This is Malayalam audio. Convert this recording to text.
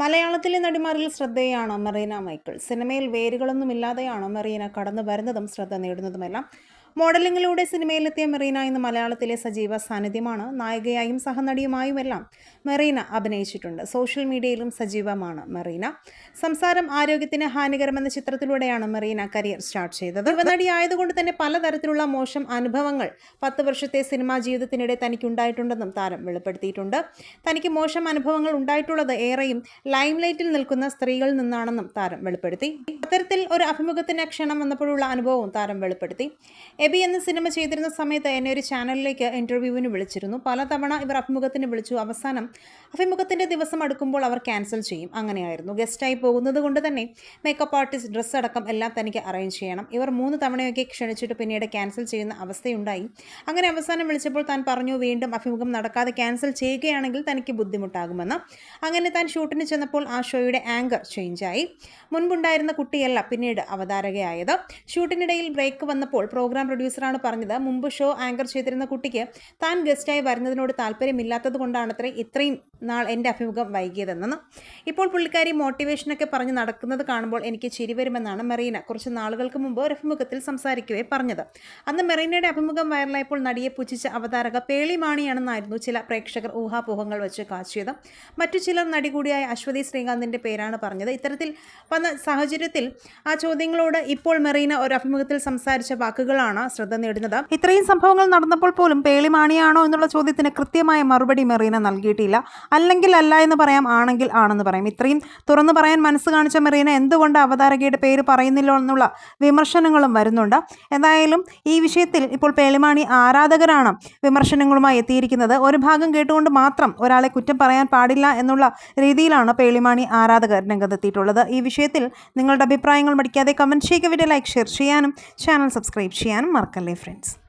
മലയാളത്തിലെ നടിമാരിൽ ശ്രദ്ധേയാണ് മെറീന മൈക്കിൾ. സിനിമയിൽ വേരുകളൊന്നുമില്ലാതെയാണ് മെറീന കടന്നു വരുന്നതും ശ്രദ്ധ നേടുന്നതുമെല്ലാം മോഡലിങ്ങിലൂടെ സിനിമയിലെത്തിയ മെറീന ഇന്ന് മലയാളത്തിലെ സജീവ സാന്നിധ്യമാണ്. നായികയായും സഹനടിയുമായുമെല്ലാം മെറീന അഭിനയിച്ചിട്ടുണ്ട്. സോഷ്യൽ മീഡിയയിലും സജീവമാണ് മെറീന. സംസാരം ആരോഗ്യത്തിന് ഹാനികരമെന്ന ചിത്രത്തിലൂടെയാണ് മെറീന കരിയർ സ്റ്റാർട്ട് ചെയ്തത്. യുവനടി ആയതുകൊണ്ട് തന്നെ പലതരത്തിലുള്ള മോശം അനുഭവങ്ങൾ പത്ത് വർഷത്തെ സിനിമാ ജീവിതത്തിനിടെ തനിക്കുണ്ടായിട്ടുണ്ടെന്നും താരം വെളിപ്പെടുത്തിയിട്ടുണ്ട്. തനിക്ക് മോശം അനുഭവങ്ങൾ ഉണ്ടായിട്ടുള്ളത് ഏറെയും ലൈംലൈറ്റിൽ നിൽക്കുന്ന സ്ത്രീകളിൽ നിന്നാണെന്നും താരം വെളിപ്പെടുത്തി. അത്തരത്തിൽ ഒരു അഭിമുഖത്തിന് ക്ഷണം വന്നപ്പോഴുള്ള അനുഭവവും താരം വെളിപ്പെടുത്തി. എബി എന്ന സിനിമ ചെയ്തിരുന്ന സമയത്ത് എന്നെ ഒരു ചാനലിലേക്ക് ഇന്റർവ്യൂവിന് വിളിച്ചിരുന്നു. പലതവണ ഇവർ അഭിമുഖത്തിന് വിളിച്ചു. അവസാനം അഭിമുഖത്തിന്റെ ദിവസം അടുക്കുമ്പോൾ അവർ ക്യാൻസൽ ചെയ്യും. അങ്ങനെയായിരുന്നു. ഗസ്റ്റായി പോകുന്നത് കൊണ്ട് തന്നെ മേക്കപ്പ് ആർട്ടിസ്റ്റ് ഡ്രസ്സ് അടക്കം എല്ലാം തനിക്ക് അറേഞ്ച് ചെയ്യണം. ഇവർ മൂന്ന് തവണയൊക്കെ ക്ഷണിച്ചിട്ട് പിന്നീട് ക്യാൻസൽ ചെയ്യുന്ന അവസ്ഥയുണ്ടായി. അങ്ങനെ അവസാനം വിളിച്ചപ്പോൾ താൻ പറഞ്ഞു വീണ്ടും അഭിമുഖം നടക്കാതെ ക്യാൻസൽ ചെയ്യുകയാണെങ്കിൽ തനിക്ക് ബുദ്ധിമുട്ടാകുമെന്ന്. അങ്ങനെ താൻ ഷൂട്ടിന് ചെന്നപ്പോൾ ആ ഷോയുടെ ആങ്കർ ചേഞ്ചായി മുൻപുണ്ടായിരുന്ന കുട്ടിയല്ല പിന്നീട് അവതാരകയായത്. ഷൂട്ടിനിടയിൽ ബ്രേക്ക് വന്നപ്പോൾ പ്രോഗ്രാം പ്രൊഡ്യൂസറാണ് പറഞ്ഞത്. മുമ്പ് ഷോ ആങ്കർ ചെയ്തിരുന്ന കുട്ടിക്ക് താൻ ഗസ്റ്റായി വരുന്നതിനോട് താല്പര്യമില്ലാത്തത് കൊണ്ടാണ് അത്ര ഇത്രയും നാൾ എന്റെ അഭിമുഖം വൈകിയതെന്ന് ഇപ്പോൾ പുള്ളിക്കാരി മോട്ടിവേഷനൊക്കെ പറഞ്ഞ് നടക്കുന്നത് കാണുമ്പോൾ എനിക്ക് ചിരി വരുമെന്നാണ് മെറീന കുറച്ച് നാളുകൾക്ക് മുമ്പ് ഒരു അഭിമുഖത്തിൽ സംസാരിക്കവേ പറഞ്ഞത്. അന്ന് മെറീനയുടെ അഭിമുഖം വൈറലായപ്പോൾ നടിയെ പുച്ഛിച്ച അവതാരക പേളി മാണിയാണെന്നായിരുന്നു ചില പ്രേക്ഷകർ ഊഹാപോഹങ്ങൾ വെച്ച് കാച്ചിയത്. മറ്റു ചിലർ നടി കൂടിയായ അശ്വതി ശ്രീകാന്തിന്റെ പേരാണ് പറഞ്ഞത്. ഇത്തരത്തിൽ വന്ന സാഹചര്യത്തിൽ ആ ചോദ്യങ്ങളോട് ഇപ്പോൾ മെറീന ഒരു അഭിമുഖത്തിൽ സംസാരിച്ച വാക്കുകളാണ് ശ്രദ്ധ നേടുന്നത്. ഇത്രയും സംഭവങ്ങൾ നടന്നപ്പോൾ പോലും പേളി മാണിയാണോ എന്നുള്ള ചോദ്യത്തിന് കൃത്യമായ മറുപടി മെറീന നൽകിയിട്ടില്ല. അല്ലെങ്കിൽ അല്ല എന്ന് പറയാം ആണെങ്കിൽ ആണെന്ന് പറയാം. ഇത്രയും തുറന്നു പറയാൻ മനസ്സ് കാണിച്ച മെറീന എന്തുകൊണ്ട് അവതാരകയുടെ പേര് പറയുന്നില്ല എന്നുള്ള വിമർശനങ്ങളും വരുന്നുണ്ട്. എന്തായാലും ഈ വിഷയത്തിൽ ഇപ്പോൾ പേളിമാണി ആരാധകരാണ് വിമർശനങ്ങളുമായി എത്തിയിരിക്കുന്നത്. ഒരു ഭാഗം കേട്ടുകൊണ്ട് മാത്രം ഒരാളെ കുറ്റം പറയാൻ പാടില്ല എന്നുള്ള രീതിയിലാണ് പേളിമാണി ആരാധകർ രംഗത്തെത്തിയിട്ടുള്ളത്. ഈ വിഷയത്തിൽ നിങ്ങളുടെ അഭിപ്രായങ്ങൾ മടിക്കാതെ കമന്റ് ചെയ്യുക വീഡിയോ ലൈക്ക് ഷെയർ ചെയ്യാനും ചാനൽ സബ്സ്ക്രൈബ് ചെയ്യാനും മറക്കല്ലേ ഫ്രണ്ട്സ്